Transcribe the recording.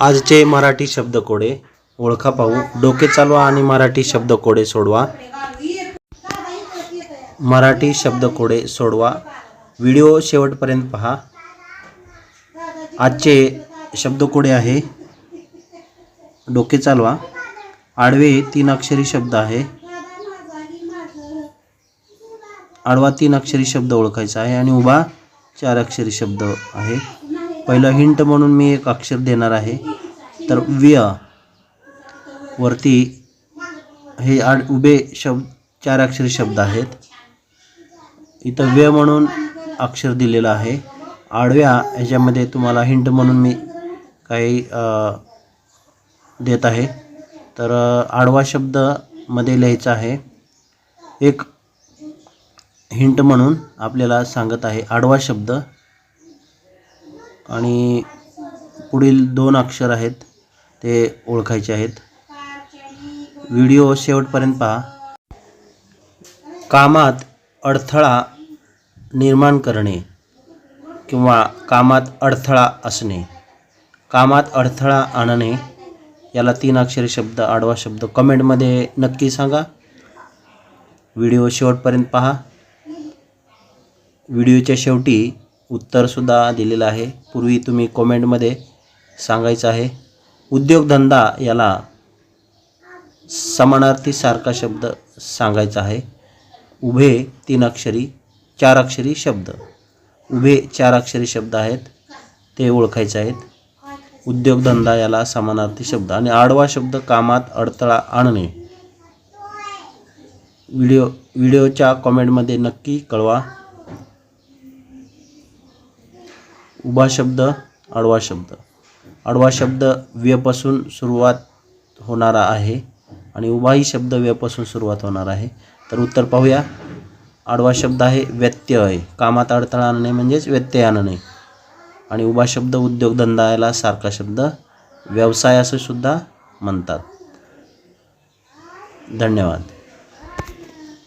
आजचे मराठी शब्दकोडे ओळखा पाहू. डोके चालवा आणि मराठी शब्दकोडे सोडवा. मराठी शब्दकोडे सोडवा. व्हिडिओ शेवटपर्यंत पहा. आजचे शब्दकोडे आहे. डोके चालवा. आडवे तीन अक्षरी शब्द आहे. आडवा तीन अक्षरी शब्द ओळखायचा आहे आणि उभा चार अक्षरी शब्द आहे. पहिलं हिंट म्हणून मी एक अक्षर देणार आहे. तर व्य वरती हे आड उभे शब्द चार अक्षरी शब्द आहेत. इथं व्य म्हणून अक्षर दिलेलं आहे. आडव्या ह्याच्यामध्ये तुम्हाला हिंट म्हणून मी काही देत आहे. तर आडवा शब्दमध्ये लिहायचा आहे. एक हिंट म्हणून आपल्याला सांगत आहे आडवा शब्द. आणि पुढील दोन अक्षर आहेत ते ओळखायचे आहेत. व्हिडिओ शेवटपर्यंत पहा. कामात अडथळा निर्माण करणे किंवा कामात अडथळा असणे. कामात अडथळा आणणे याला तीन अक्षरी शब्द आडवा शब्द कमेंटमध्ये नक्की सांगा. व्हिडिओ शेवटपर्यंत पहा. व्हिडिओच्या शेवटी उत्तरसुद्धा दिलेलं आहे. पूर्वी तुम्ही कॉमेंटमध्ये सांगायचं आहे उद्योगधंदा याला समानार्थी सारखा शब्द सांगायचा आहे. उभे तीन अक्षरी चार अक्षरी शब्द. उभे चार अक्षरी शब्द आहेत ते ओळखायचे आहेत. उद्योगधंदा याला समानार्थी शब्द आणि आडवा शब्द कामात अडथळा आणणे. व्हिडिओ व्हिडिओच्या कॉमेंटमध्ये नक्की कळवा. उभा शब्द आडवा शब्द. आडवा शब्द व्यपासून सुरुवात होणारा आहे आणि उभाही शब्द व्यपासून सुरुवात होणार आहे. तर उत्तर पाहूया. आडवा शब्द आहे व्यत्यय. कामात अडथळा आणणे म्हणजेच व्यत्यय आणणे. आणि उभा शब्द उद्योगधंदा याला सारखा शब्द व्यवसाय असं सुद्धा म्हणतात. धन्यवाद.